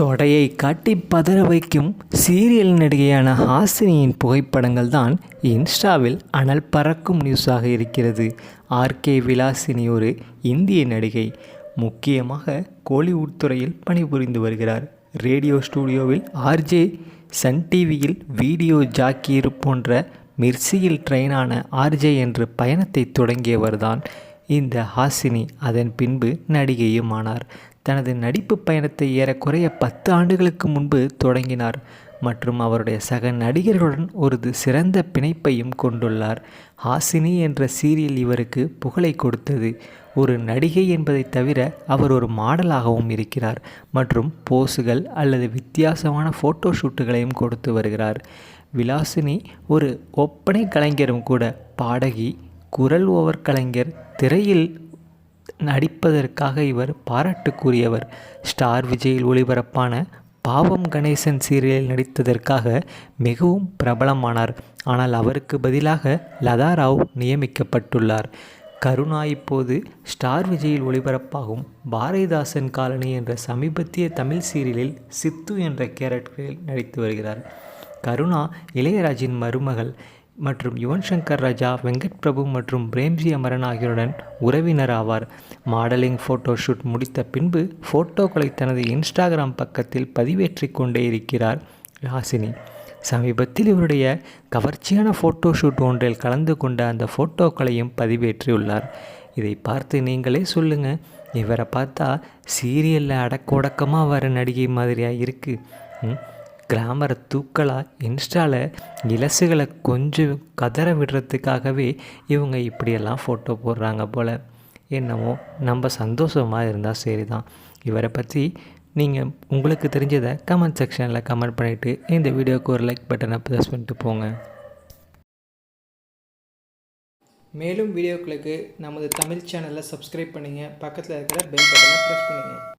தொடையை காட்டி பதற வைக்கும் சீரியல் நடிகையான ஹாசினியின் புகைப்படங்கள் தான் இன்ஸ்டாவில் அனல் பறக்கும் நியூஸாக இருக்கிறது. ஆர்கே விலாசினி ஒரு இந்திய நடிகை. முக்கியமாக கோலிவுட் துறையில் பணிபுரிந்து வருகிறார். ரேடியோ ஸ்டூடியோவில் ஆர்ஜே சன் டிவியில் வீடியோ ஜாக்கீர் போன்ற மிர்சியில் ட்ரெயினான ஆர்ஜே என்று பயணத்தை தொடங்கியவர்தான். இந்த ஹாசினி அதன் பின்பு நடிகையும் ஆனார் தனது நடிப்பு பயணத்தை ஏறக்குறைய பத்து ஆண்டுகளுக்கு முன்பு தொடங்கினார் மற்றும் அவருடைய சக நடிகர்களுடன் ஒரு சிறந்த பிணைப்பையும் கொண்டுள்ளார். ஹாசினி என்ற சீரியல் இவருக்கு புகழை கொடுத்தது. ஒரு நடிகை என்பதை தவிர அவர் ஒரு மாடலாகவும் இருக்கிறார் மற்றும் போஸுகள் அல்லது வித்தியாசமான ஃபோட்டோ ஷூட்டுகளையும் கொடுத்து வருகிறார். விலாசினி ஒரு ஒப்பனை கலைஞரும் கூட. பாடகி குரல் ஓவர் கலைஞர் திரையில் நடிப்பதற்காக இவர் பாராட்டுக்குரியவர். ஸ்டார் விஜயில் ஒளிபரப்பான பாவம் கணேசன் சீரியலில் நடித்ததற்காக மிகவும் பிரபலமானார். ஆனால் அவருக்கு பதிலாக லதா ராவ் நியமிக்கப்பட்டுள்ளார். கருணா இப்போது ஸ்டார் விஜயில் ஒளிபரப்பாகும் பாரதிதாசன் காலனி என்ற சமீபத்திய தமிழ் சீரியலில் சித்து என்ற கேரக்டரில் நடித்து வருகிறார். கருணா இளையராஜின் மருமகள். மற்றும் யுவன் சங்கர் ராஜா வெங்கட் பிரபு மற்றும் பிரேம்ஜி அமரன் ஆகியோருடன் உறவினர் ஆவார். மாடலிங் ஃபோட்டோ ஷூட் முடித்த பின்பு ஃபோட்டோக்களை தனது இன்ஸ்டாகிராம் பக்கத்தில் பதிவேற்றி கொண்டே இருக்கிறார் ஹாசினி. சமீபத்தில் இவருடைய கவர்ச்சியான ஃபோட்டோ ஷூட் ஒன்றில் கலந்து கொண்ட அந்த ஃபோட்டோக்களையும் பதிவேற்றியுள்ளார். இதை பார்த்து நீங்களே சொல்லுங்கள் இவரை பார்த்தா சீரியலில் அடக்க உடக்கமாக வர நடிகை மாதிரியாக இருக்குது கிராமரை தூக்கலாக இன்ஸ்டாவில் இலசுகளை கொஞ்சம் கதற விடுறதுக்காகவே இவங்க இப்படியெல்லாம் ஃபோட்டோ போடுறாங்க போல். என்னமோ நம்ம சந்தோஷமாக இருந்தால் சரி தான் இவரை பற்றி நீங்கள் உங்களுக்கு தெரிஞ்சதை கமெண்ட் செக்ஷனில் கமெண்ட் பண்ணிவிட்டு இந்த வீடியோவுக்கு ஒரு லைக் பட்டனை ப்ரெஸ் பண்ணிட்டு போங்க. மேலும் வீடியோக்களுக்கு நமது தமிழ் சேனலை சப்ஸ்கிரைப் பண்ணுங்கள் பக்கத்தில் இருக்கிற பெல் பட்டனை ப்ரெஸ் பண்ணுங்கள்